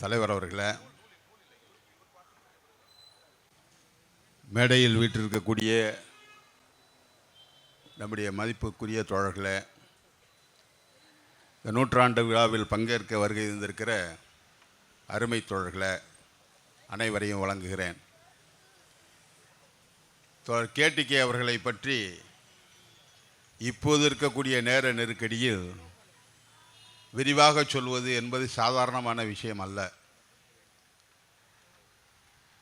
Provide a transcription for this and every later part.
தலைவர் அவர்களே மேடையில் வீட்டிருக்கக்கூடிய நம்முடைய மதிப்புக்குரிய தோழர்களே இந்த நூற்றாண்டு விழாவில் பங்கேற்க வருகை இருந்திருக்கிற அருமை தோழர்களை அனைவரையும் வழங்குகிறேன். தோழர் கேடிகே அவர்களை பற்றி இப்போது இருக்கக்கூடிய நேர நெருக்கடியில் விரிவாக சொல்வது என்பது சாதாரணமான விஷயம் அல்ல.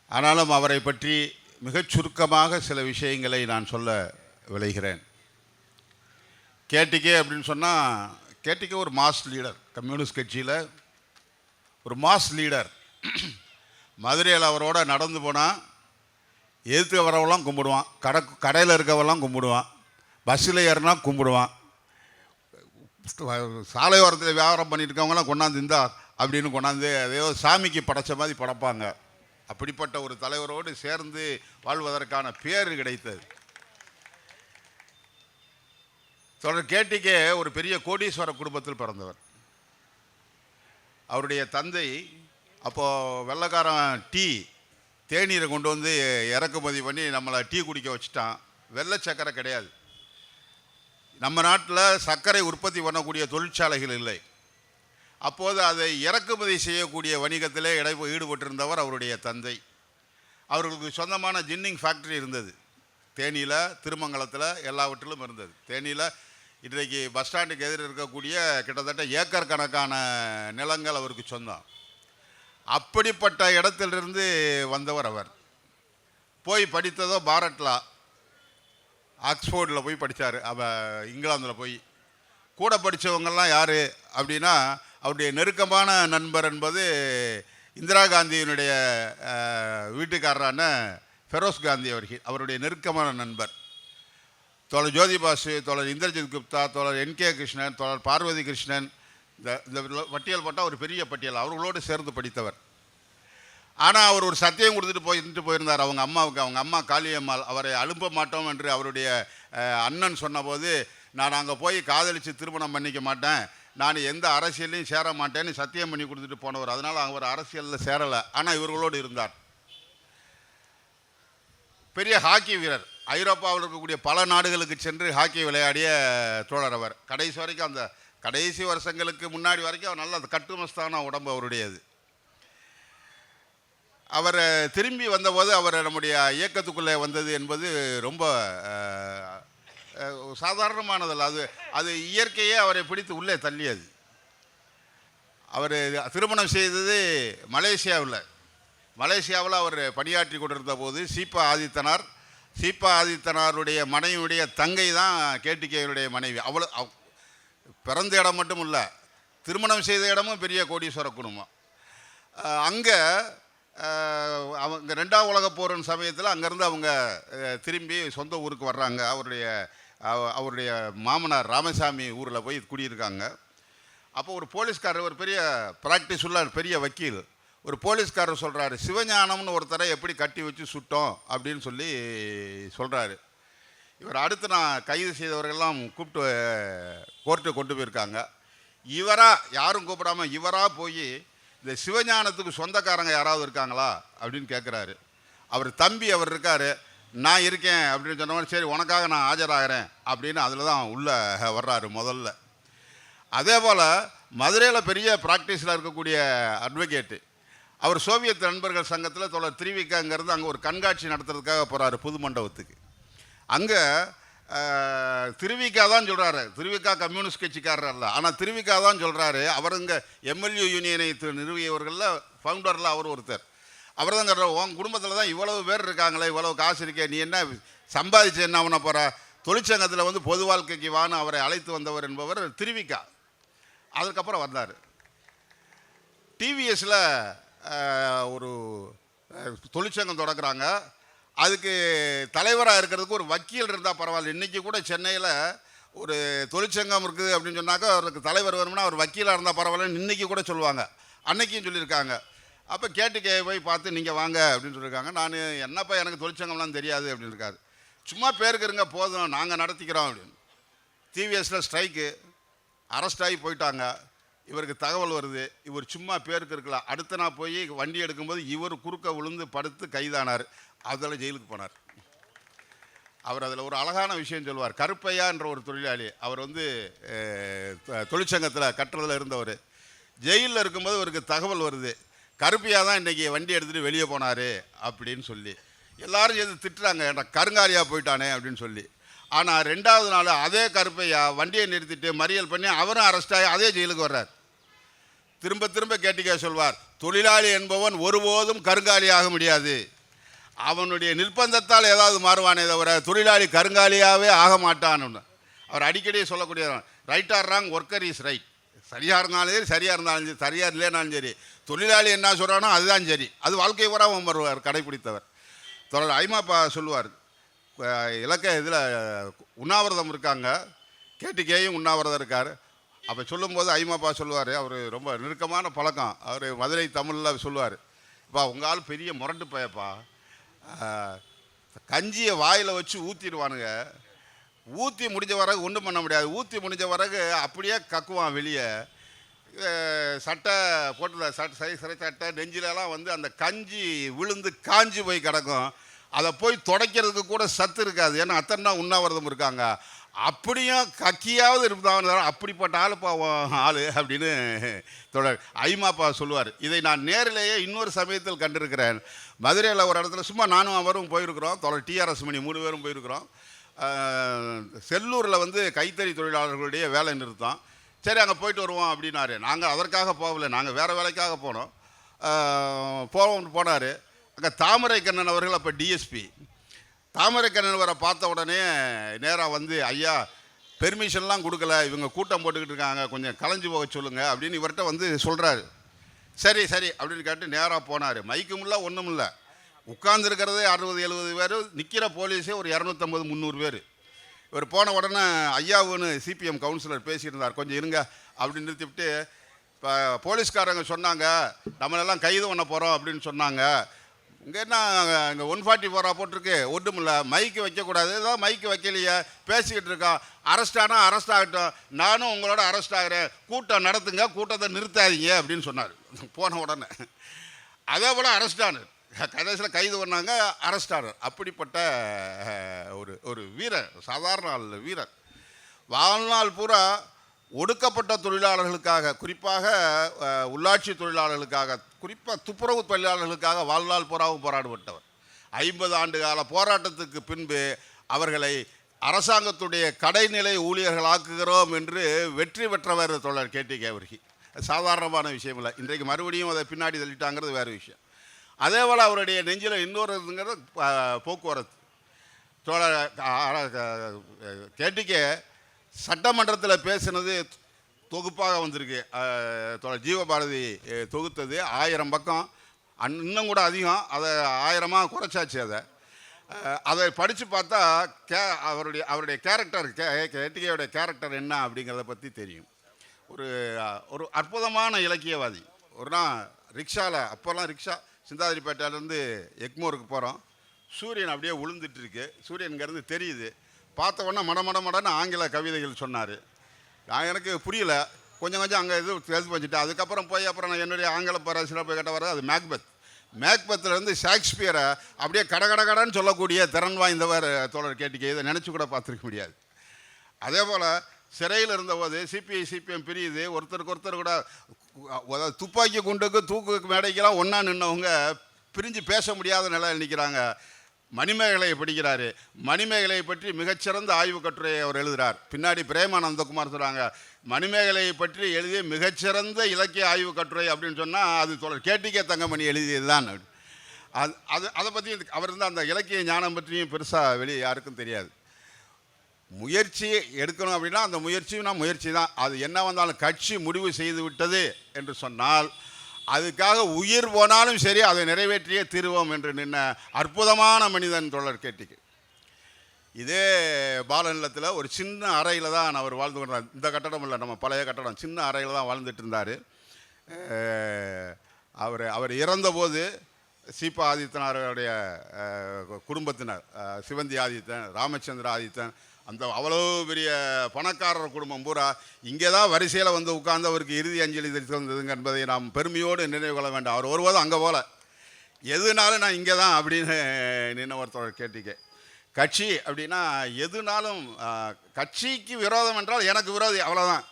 ஆனாலும் அவரை பற்றி மிகச் சுருக்கமாக சில விஷயங்களை நான் சொல்ல விளைகிறேன் கேட்டிக்கே அப்படின்னு சொன்னால் கேட்டிக்கே ஒரு மாஸ் லீடர். கம்யூனிஸ்ட் கட்சியில் ஒரு மாஸ் லீடர். மதுரையில் அவரோட நடந்து போனால் எதிர்த்து வரவெல்லாம் கும்பிடுவான். கடை கடையில் இருக்கவெல்லாம் கும்பிடுவான். பஸ்ஸில் ஏறினா கும்பிடுவான். சாலையோரத்தில் வியாபாரம் பண்ணிட்டு இருக்கவங்களாம் கொண்டாந்து இந்தா அப்படின்னு கொண்டாந்து ஏதோ சாமிக்கு படைச்ச மாதிரி படைப்பாங்க. அப்படிப்பட்ட ஒரு தலைவரோடு சேர்ந்து வாழ்வதற்கான பேர் கிடைத்தது. தொடர் கேட்டிக்கே ஒரு பெரிய கோடீஸ்வர குடும்பத்தில் பிறந்தவர். அவருடைய தந்தை அப்போது வெள்ளைக்காரன் டீ தேநீரை கொண்டு வந்து இறக்குமதி பண்ணி நம்மளை டீ குடிக்க வச்சுட்டான். வெள்ளை சக்கரை கிடையாது. நம்ம நாட்டில் சர்க்கரை உற்பத்தி பண்ணக்கூடிய தொழிற்சாலைகள் இல்லை. அப்போது அதை இறக்குமதி செய்யக்கூடிய வணிகத்திலே இடை ஈடுபட்டிருந்தவர் அவருடைய தந்தை. அவர்களுக்கு சொந்தமான ஜின்னிங் ஃபேக்ட்ரி இருந்தது. தேனியில் திருமங்கலத்தில் எல்லாவற்றிலும் இருந்தது. தேனியில் இன்றைக்கு பஸ் ஸ்டாண்டுக்கு எதிர் இருக்கக்கூடிய கிட்டத்தட்ட ஏக்கர் கணக்கான நிலங்கள் அவருக்கு சொந்தம். அப்படிப்பட்ட இடத்திலிருந்து வந்தவர் அவர். போய் படித்ததோ பாரட்லா. ஆக்ஸ்ஃபோர்டில் போய் படித்தார் அவ இங்கிலாந்தில் போய். கூட படித்தவங்கெல்லாம் யார் அப்படின்னா அவருடைய நெருக்கமான நண்பர் என்பது இந்திரா காந்தியினுடைய வீட்டுக்காரரான ஃபெரோஸ் காந்தி அவர்கள் அவருடைய நெருக்கமான நண்பர். தோழர் ஜோதி பாசு தோழர் இந்திரஜித் குப்தா தோழர் என் கே கிருஷ்ணன் தோழர் பார்வதி கிருஷ்ணன் இந்த இந்த பட்டியல் போட்டால் ஒரு பெரிய பட்டியல். அவர்களோடு சேர்ந்து படித்தவர். ஆனால் அவர் ஒரு சத்தியம் கொடுத்துட்டு போயிட்டு போயிருந்தார். அவங்க அம்மாவுக்கு அவங்க அம்மா காளியம்மாள் அவரை அனுப்ப மாட்டோம் என்று அவருடைய அண்ணன் சொன்னபோது நான் அங்கே போய் காதலித்து திருமணம் பண்ணிக்க மாட்டேன். நான் எந்த அரசியலையும் சேர மாட்டேன்னு சத்தியம் பண்ணி கொடுத்துட்டு போனவர். அதனால் அவர் அரசியலில் சேரலை. ஆனால் இவர்களோடு இருந்தார். பெரிய ஹாக்கி வீரர். ஐரோப்பாவில் இருக்கக்கூடிய பல நாடுகளுக்கு சென்று ஹாக்கி விளையாடிய தோழர் அவர். கடைசி வரைக்கும் அந்த கடைசி வருஷங்களுக்கு முன்னாடி வரைக்கும் அவர் நல்ல கட்டுமஸ்தான உடம்பு அவருடையது. அவர் திரும்பி வந்தபோது அவர் நம்முடைய இயக்கத்துக்குள்ளே வந்தது என்பது ரொம்ப சாதாரணமானதல்ல. அது அது இயற்கையே அவரை பிடித்து உள்ளே தள்ளியது. அவர் திருமணம் செய்தது மலேசியாவில். மலேசியாவில் அவர் பணியாற்றி கொண்டிருந்த போது சீபா ஆதித்தனார் சீபா ஆதித்தனாருடைய மனைவியுடைய தங்கை தான் கேட்டிகேயனுடைய மனைவி. அவ்வளோ அவ்- பிறந்த இடம் மட்டும் இல்லை திருமணம் செய்த இடமும் பெரிய கோடீஸ்வர குடும்பம். அங்கே அவங்க ரெண்டாம் உலக போரின் சமயத்தில் அங்கேருந்து அவங்க திரும்பி சொந்த ஊருக்கு வர்றாங்க. அவருடைய அவருடைய மாமனார் ராமசாமி ஊரில் போய் குடியிருக்காங்க. அப்போ ஒரு போலீஸ்காரர் ஒரு பெரிய ப்ராக்டிஸ் உள்ள பெரிய வக்கீல் ஒரு போலீஸ்காரர் சொல்கிறாரு சிவஞானம்னு ஒருத்தரை எப்படி கட்டி வச்சு சுட்டோம்? அப்படின்னு சொல்லி சொல்கிறாரு இவர் அடுத்து நான் கைது செய்தவர்கள்லாம் கூப்பிட்டு கோர்ட்டு கொண்டு போயிருக்காங்க. இவராக யாரும் கூப்பிடாம இவராக போய் இந்த சிவஞானத்துக்கு சொந்தக்காரங்க யாராவது இருக்காங்களா அப்படின்னு கேட்குறாரு அவர் தம்பி அவர் இருக்கார். நான் இருக்கேன் அப்படின்னு சொன்னவன் சரி உனக்காக நான் ஆஜராகிறேன் அப்படின்னு அதில் தான் உள்ளே வர்றாரு முதல்ல. அதே போல் மதுரையில் பெரிய ப்ராக்டிஸில் இருக்கக்கூடிய அட்வொகேட்டு அவர் சோவியத் நண்பர்கள் சங்கத்தில் தொடர் திருவிக்காங்கிறது அங்கே ஒரு கண்காட்சி நடத்துறதுக்காக போகிறாரு புது மண்டபத்துக்கு அங்கே திருவிக்கா தான் சொல்கிறாரு திருவிக்கா கம்யூனிஸ்ட் கட்சிக்காரர் அல்ல. ஆனால் திருவிக்கா தான் சொல்கிறாரு அவர் இங்கே எம்எல்ஏ யூனியனை நிறுவியவர்களில் ஃபவுண்டரில் அவர் ஒருத்தர். அவர் தான் சொல்கிறார் உன் குடும்பத்தில் தான் இவ்வளவு பேர் இருக்காங்களே இவ்வளவு காசு இருக்கே நீ என்ன சம்பாதிச்சு என்ன பண்ண போகிற தொழிற்சங்கத்தில் வந்து பொது வாழ்க்கைக்கு வான்னு அவரை அழைத்து வந்தவர் என்பவர் திருவிக்கா அதுக்கப்புறம் வந்தார். டிவிஎஸில் ஒரு தொழிற்சங்கம் தொடங்குறாங்க. அதுக்கு தலைவராக இருக்கிறதுக்கு ஒரு வக்கீல் இருந்தால் பரவாயில்ல. இன்றைக்கி கூட சென்னையில் ஒரு தொழிற்சங்கம் இருக்குது அப்படின்னு சொன்னாக்கா அவருக்கு தலைவர் வேணும்னா அவர் வக்கீலாக இருந்தால் பரவாயில்லன்னு இன்றைக்கி கூட சொல்லுவாங்க. அன்னைக்கும் சொல்லியிருக்காங்க. அப்போ கேட்டு கே போய் பார்த்து நீங்கள் வாங்க அப்படின்னு சொல்லியிருக்காங்க. நான் என்னப்பா எனக்கு தொழிற்சங்கம்லாம் தெரியாது அப்படின்னு இருக்காது சும்மா பேருக்கு இருங்க போதும் நாங்கள் நடத்திக்கிறோம் அப்படின்னு. டிவிஎஸில் ஸ்ட்ரைக்கு அரெஸ்ட் ஆகி போயிட்டாங்க. இவருக்கு தகவல் வருது. இவர் சும்மா பேருக்கு இருக்கலாம். அடுத்த நாள் போய் வண்டி எடுக்கும்போது இவர் குறுக்க விழுந்து படுத்து கைதானார். அதில் ஜெயிலுக்கு போனார். அவர் அதில் ஒரு அழகான விஷயம் சொல்வார். கருப்பையா என்ற ஒரு தொழிலாளி அவர் வந்து தொழிற்சங்கத்தில் கட்டுறதில் இருந்தவர். ஜெயிலில் இருக்கும்போது அவருக்கு தகவல் வருது. கருப்பையா தான் இன்றைக்கி வண்டி எடுத்துகிட்டு வெளியே போனார் அப்படின்னு சொல்லி. எல்லாரும் சேர்ந்து திட்டுறாங்க ஏன்னா கருங்காலியாக போயிட்டானே அப்படின்னு சொல்லி. ஆனால் ரெண்டாவது நாள் அதே கருப்பையா வண்டியை நிறுத்திட்டு மறியல் பண்ணி அவரும் அரெஸ்டாகி அதே ஜெயிலுக்கு வர்றார். திரும்ப திரும்ப கேட்டிக்க சொல்வார் தொழிலாளி என்பவன் ஒருபோதும் கருங்காலி ஆக முடியாது. அவனுடைய நிர்பந்தத்தால் ஏதாவது மாறுவானே தவிர தொழிலாளி கருங்காலியாகவே ஆக மாட்டான்னு அவர் அடிக்கடி சொல்லக்கூடிய right or wrong worker is right சரியாக இருந்தாலும் சரி சரியாக இருந்தாலும் சரி சரியாக இல்லைனாலும் சரி. தொழிலாளி என்ன சொல்கிறானோ அதுதான் சரி. அது வாழ்க்கை பூரா வருவார் கடைபிடித்தவர். தொடர் ஐமாப்பா சொல்லுவார் இலக்க இதில் உண்ணாவிரதம் இருக்காங்க. கேட்டுக்கேயும் உண்ணாவிரதம் இருக்கார். அப்போ சொல்லும்போது ஐமாப்பா சொல்லுவார் அவர் ரொம்ப நெருக்கமான பழக்கம். அவர் மதுரை தமிழில் சொல்லுவார் இப்போ உங்கள் ஆள் பெரிய முரண்டு பயப்பா. கஞ்சியை வாயில் வச்சு ஊற்றிடுவானுங்க ஊற்றி முடிஞ்ச பிறகு ஒன்றும் பண்ண முடியாது. ஊற்றி முடிஞ்ச பிறகு அப்படியே கக்குவான் வெளியே. சட்டை போட்டு சட்டை சை சிறை சட்டை நெஞ்சிலலாம் வந்து அந்த கஞ்சி விழுந்து காஞ்சி போய் கிடக்கும். அதை போய் துடைக்கிறதுக்கு கூட சத்து இருக்காது. ஏன்னா அத்தனை உண்ணாவிரதம் இருக்காங்க. அப்படியும் கக்கியாவது இருந்தாங்க அப்படிப்பட்ட ஆள் பாவம் ஆள் அப்படின்னு தொடர் ஐமாப்பா சொல்லுவார். இதை நான் நேரிலேயே இன்னொரு சமயத்தில் கண்டிருக்கிறேன். மதுரையில் ஒரு இடத்துல சும்மா நானும் அவரும் போயிருக்கிறோம். தொடர் டிஆர்எஸ் மணி மூணு பேரும் போயிருக்கிறோம். செல்லூரில் வந்து கைத்தறி தொழிலாளர்களுடைய வேலை நிறுத்தம். சரி அங்கே போயிட்டு வருவோம் அப்படின்னாரு. நாங்கள் அதற்காக போகல நாங்கள் வேறு வேலைக்காக போனோம். போவோம்னு போனார். அங்கே தாமரை கண்ணன் அவர்கள் அப்போ டிஎஸ்பி தாமரை பார்த்த உடனே நேராக வந்து ஐயா பெர்மிஷன்லாம் கொடுக்கல இவங்க கூட்டம் போட்டுக்கிட்டு இருக்காங்க கொஞ்சம் கலைஞ்சு போக சொல்லுங்கள் அப்படின்னு இவர்கிட்ட வந்து சொல்கிறாரு சரி சரி அப்படின்னு கேட்டு நேராக போனார். மைக்கும் இல்லை ஒன்றும் இல்லை உட்கார்ந்துருக்கிறதே அறுபது எழுபது பேர் நிற்கிற போலீஸே ஒரு இரநூத்தம்பது முந்நூறு பேர். இவர் போன உடனே ஐயாவுன்னு சிபிஎம் கவுன்சிலர் பேசியிருந்தார் கொஞ்சம் இருங்க அப்படின்னு நிறுத்திவிட்டு இப்போ போலீஸ்காரங்க சொன்னாங்க நம்மளெல்லாம் கைது பண்ண போகிறோம் அப்படின்னு சொன்னாங்க. இங்கே என்ன இங்கே ஒன் ஃபார்ட்டி ஃபோராக போட்டிருக்கு. ஒன்றும் இல்லை மைக்கு வைக்கக்கூடாது. ஏதோ மைக்கு வைக்கலையே பேசிக்கிட்டு இருக்கோம் அரெஸ்ட் ஆனால் அரெஸ்ட் ஆகட்டும். நானும் உங்களோட அரெஸ்ட் ஆகிறேன். கூட்டம் நடத்துங்க கூட்டத்தை நிறுத்தாதீங்க அப்படின்னு சொன்னார். போன உடனே. அதே போல் அரெஸ்ட் ஆனார் கடைசியில் கைது பண்ணாங்க அரெஸ்ட் ஆனார் அப்படிப்பட்ட ஒரு ஒரு வீரர் சாதாரண ஆள் வீரர். வாழ்நாள் பூரா ஒடுக்கப்பட்ட தொழிலாளர்களுக்காக குறிப்பாக உள்ளாட்சி தொழிலாளர்களுக்காக குறிப்பாக துப்புரவு தொழிலாளர்களுக்காக வாழ்நாள் போராவும் போராடுபட்டவர் ஐம்பது ஆண்டு கால போராட்டத்துக்கு பின்பு அவர்களை அரசாங்கத்துடைய கடைநிலை ஊழியர்களாக்குகிறோம் என்று வெற்றி பெற்றவர் தோழர் கேட்டி கேவர்கி சாதாரணமான விஷயம் இல்லை. இன்றைக்கு மறுபடியும் அதை பின்னாடி தள்ளிட்டாங்கிறது வேறு விஷயம். அதே போல் அவருடைய நெஞ்சில் இன்னொரு இதுங்கிறது போக்குவரத்து. தோழர் கேட்டிக்கே சட்டமன்றத்தில் பேசினது தொகுப்பாக வந்திருக்கு. ஜீவபாரதி தொகுத்தது ஆயிரம் பக்கம். அன் இன்னும் கூட அதிகம். அதை ஆயிரமாக குறைச்சாச்சு அதை. அதை படித்து பார்த்தா கே அவருடைய அவருடைய கேரக்டர் கே கேட்டிகையோட கேரக்டர் என்ன அப்படிங்கிறத பற்றி தெரியும். ஒரு ஒரு அற்புதமான இலக்கியவாதி. ஒரு நாள் ரிக்ஷாவில் அப்போல்லாம் ரிக்ஷா சிந்தாதிரிப்பேட்டையிலேருந்து எக்மோருக்கு போகிறோம் சூரியன் அப்படியே உளுந்துட்டுருக்கு சூரியன்கிறது சூரியன் இங்கேருந்து தெரியுது. பார்த்த உடனே மட மட மடன்னு ஆங்கில கவிதைகள் சொன்னார். நான் எனக்கு புரியல. கொஞ்சம் கொஞ்சம் அங்கே இது தெரிஞ்சு வச்சுட்டேன் அதுக்கப்புறம் போய் அப்புறம் நான் என்னுடைய ஆங்கில பேராசிரியர் போய் கேட்ட வர அது மேக்பெத். மேக்பெத்தில் ஷேக்ஸ்பியரை அப்படியே கட கட கடன்னு சொல்லக்கூடிய திறன் வாய்ந்தவர் தோழர் கேட்டிக்க இதை நினச்சி கூட பார்த்துருக்க முடியாது. அதே போல் சிறையில் இருந்தபோது சிபிஐ சிபிஎம் பிரியுது. ஒருத்தருக்கு ஒருத்தர் கூட அதாவது துப்பாக்கி குண்டுக்கு தூக்கு மேடைக்கெல்லாம் ஒன்றா நின்னவங்க பிரிஞ்சு பேச முடியாத நிலையில் நிற்கிறாங்க மணிமேகலையை படிக்கிறாரு. மணிமேகலையை பற்றி மிகச்சிறந்த ஆய்வு கட்டுரையை அவர் எழுதுகிறார் பின்னாடி பிரேமானந்தகுமார் சொல்கிறாங்க மணிமேகலையை பற்றி எழுதிய மிகச்சிறந்த இலக்கிய ஆய்வு கட்டுரை அப்படின்னு சொன்னால் அது தொடர் கேட்டிக்கே தங்கமணி எழுதியது தான் அது அது அதை பற்றி அவர் இருந்தால் அந்த இலக்கிய ஞானம் பற்றியும் பெருசாக வெளியே யாருக்கும் தெரியாது. முயற்சி எடுக்கணும் அப்படின்னா அந்த முயற்சியும் நான் முயற்சி தான். அது என்ன வந்தாலும் கட்சி முடிவு செய்து விட்டது என்று சொன்னால் அதுக்காக உயிர் போனாலும் சரி அதை நிறைவேற்றியே தீருவோம் என்று நின்ன அற்புதமான மனிதன் தொடர் கேட்டிக்கு. இதே பாலநிலத்தில் ஒரு சின்ன அறையில் தான் அவர் வாழ்ந்து கொண்டார். இந்த கட்டடம் இல்லை நம்ம பழைய கட்டடம். சின்ன அறையில் தான் வாழ்ந்துட்டு இருந்தார். அவர் அவர் இறந்தபோது சீபா ஆதித்தனாருடைய குடும்பத்தினர் சிவந்தி ஆதித்தன் ராமச்சந்திர ஆதித்தன் அந்த அவ்வளோ பெரிய பணக்காரர் குடும்பம் பூரா இங்கே தான் வரிசையில் வந்து உட்கார்ந்து அவருக்கு இறுதி அஞ்சலி தெரிவித்திருந்ததுங்க என்பதை நாம் பெருமையோடு நினைவு கொள்ள வேண்டாம். அவர் ஒருபோதும் அங்கே போல. எதுனாலும் நான் இங்கே தான் அப்படின்னு நின்று ஒருத்தர் கேட்டிக்கேன் கட்சி அப்படின்னா எதுனாலும் கட்சிக்கு விரோதம் என்றால் எனக்கு விரோதி அவ்வளோதான்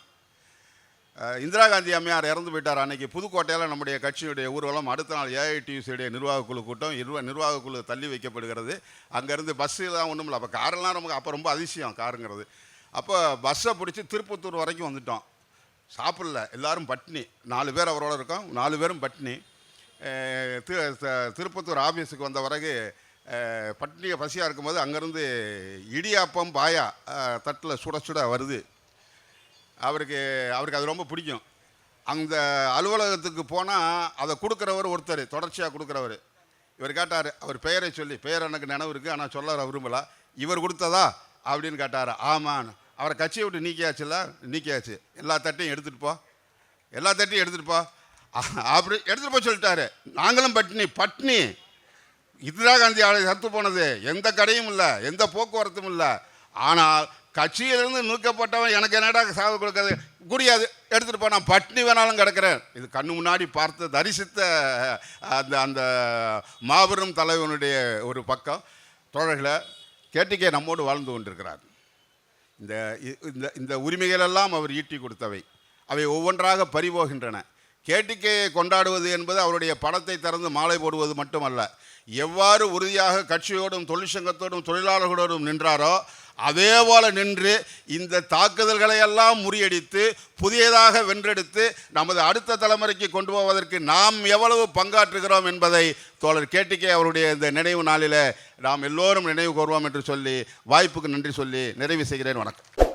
இந்திரா காந்தி அம்மையார் இறந்து போயிட்டார் அன்னைக்கு புதுக்கோட்டையில் நம்முடைய கட்சியுடைய ஊர்வலம் அடுத்த நாள் ஏஐடியூசியுடைய நிர்வாக குழு கூட்டம் நிர்வ நிர்வாக குழு தள்ளி வைக்கப்படுகிறது. அங்கேருந்து பஸ்ஸு தான் ஒன்றும் இல்லை. அப்போ காரெல்லாம் நமக்கு அப்போ ரொம்ப அதிசயம் காருங்கிறது அப்போ பஸ்ஸை பிடிச்சி திருப்பத்தூர் வரைக்கும் வந்துட்டோம். சாப்பிடல. எல்லாரும் பட்னி நாலு பேர் அவரோட இருக்கோம். நாலு பேரும் பட்னி தி- திருப்பத்தூர் ஆஃபீஸுக்கு வந்த பிறகு பட்னியை பசியாக இருக்கும்போது அங்கேருந்து இடியாப்பம் பாயா தட்டில் சுட சுட வருது. அவருக்கு அவருக்கு அது ரொம்ப பிடிக்கும். அந்த அலுவலகத்துக்கு போனால் அதை கொடுக்குறவர் ஒருத்தர் தொடர்ச்சியாக கொடுக்குறவர். இவர் கேட்டார் அவர் பெயரை சொல்லி பெயர் எனக்கு நினைவு இருக்குது ஆனால் சொல்ல விரும்பல. இவர் கொடுத்ததா? அப்படின்னு கேட்டார் ஆமான்னு. அவரை கட்சியை விட்டு நீக்கியாச்சுல்ல? நீக்கியாச்சு. எல்லா தட்டையும் எடுத்துகிட்டு போ. எல்லா தட்டையும் எடுத்துகிட்டு போ. அப்படி எடுத்துகிட்டு போய் சொல்லிட்டாரு. நாங்களும் பட்னி பட்னி இந்திரா காந்தி ஆலை சத்து போனது. எந்த கடையும் இல்லை எந்த போக்குவரத்தும் இல்லை. ஆனால் கட்சியிலிருந்து நூக்கப்பட்டவன் எனக்கு என்னடா சாவு கொடுக்கறது? குடியாது எடுத்துகிட்டு போ நான் பட்னி வேணாலும் கிடக்கிறேன். இது கண்ணு முன்னாடி பார்த்து தரிசித்த அந்த அந்த மாபெரும் தலைவனுடைய ஒரு பக்கம். தோழர்களை கேட்டிக்கே நம்மோடு வாழ்ந்து கொண்டிருக்கிறார். இந்த இந்த இந்த உரிமைகளெல்லாம் அவர் ஈட்டி கொடுத்தவை. அவை ஒவ்வொன்றாக பறிபோகின்றன. கேட்டிக்கையை கொண்டாடுவது என்பது அவருடைய படத்தை திறந்து மாலை போடுவது மட்டுமல்ல. எவ்வாறு உறுதியாக கட்சியோடும் தொழிற்சங்கத்தோடும் தொழிலாளர்களோடும் நின்றாரோ அதே போல் நின்று இந்த தாக்குதல்களை எல்லாம் முறியடித்து புதியதாக வென்றெடுத்து நமது அடுத்த தலைமுறைக்கு கொண்டு போவதற்கு நாம் எவ்வளவு பங்காற்றுகிறோம் என்பதை தோழர் கேட்டிக்கே அவருடைய இந்த நினைவு நாளில் நாம் எல்லோரும் நினைவு கூறுவோம் என்று சொல்லி வாய்ப்புக்கு நன்றி சொல்லி நிறைவு செய்கிறேன். வணக்கம்.